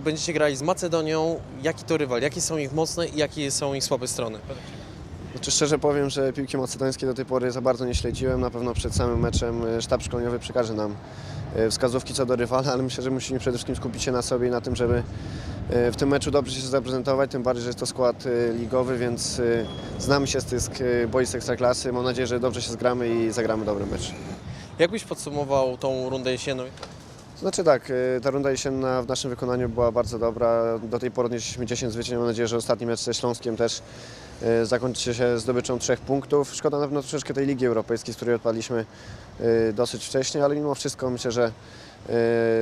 będziecie grali z Macedonią. Jaki to rywal? Jakie są ich mocne i jakie są ich słabe strony? Znaczy szczerze powiem, że piłki macedońskiej do tej pory za bardzo nie śledziłem. Na pewno przed samym meczem e, sztab szkoleniowy przekaże nam e, wskazówki co do rywala, ale myślę, że musimy przede wszystkim skupić się na sobie i na tym, żeby e, w tym meczu dobrze się zaprezentować, tym bardziej, że jest to skład ligowy, więc znamy się z tych boisk ekstraklasy. Mam nadzieję, że dobrze się zgramy i zagramy dobry mecz. Jak byś podsumował tą rundę jesienną? Znaczy tak, e, ta runda jesienna w naszym wykonaniu była bardzo dobra. Do tej pory odnieśliśmy 10 zwycięstw. Mam nadzieję, że ostatni mecz ze Śląskiem też e, zakończy się zdobyczą trzech punktów. Szkoda na pewno troszeczkę tej Ligi Europejskiej, z której odpadliśmy e, dosyć wcześnie, ale mimo wszystko myślę, że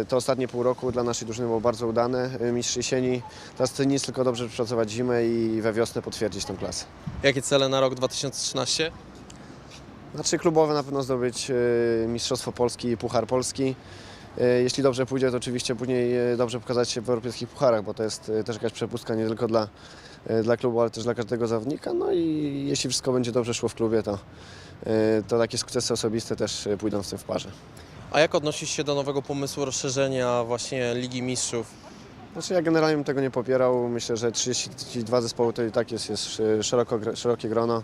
to ostatnie pół roku dla naszej drużyny było bardzo udane. Mistrz jesieni, teraz to nic, tylko dobrze przepracować zimę i we wiosnę potwierdzić tę klasę. Jakie cele na rok 2013? Znaczy klubowe na pewno zdobyć Mistrzostwo Polski i Puchar Polski. E, Jeśli dobrze pójdzie, to oczywiście później e, dobrze pokazać się w europejskich pucharach, bo to jest e, też jakaś przepustka nie tylko dla, dla klubu, ale też dla każdego zawodnika. No i jeśli wszystko będzie dobrze szło w klubie, to, to takie sukcesy osobiste też pójdą z tym w parze. A jak odnosisz się do nowego pomysłu rozszerzenia właśnie Ligi Mistrzów? Znaczy ja generalnie bym tego nie popierał. Myślę, że 32 zespoły to i tak jest, jest szeroko, szerokie grono.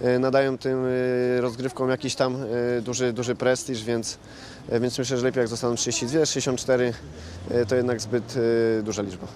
E, Nadają tym e, rozgrywkom jakiś tam e, duży, duży prestiż, więc, więc myślę, że lepiej jak zostaną 32, 64 e, to jednak zbyt duża liczba.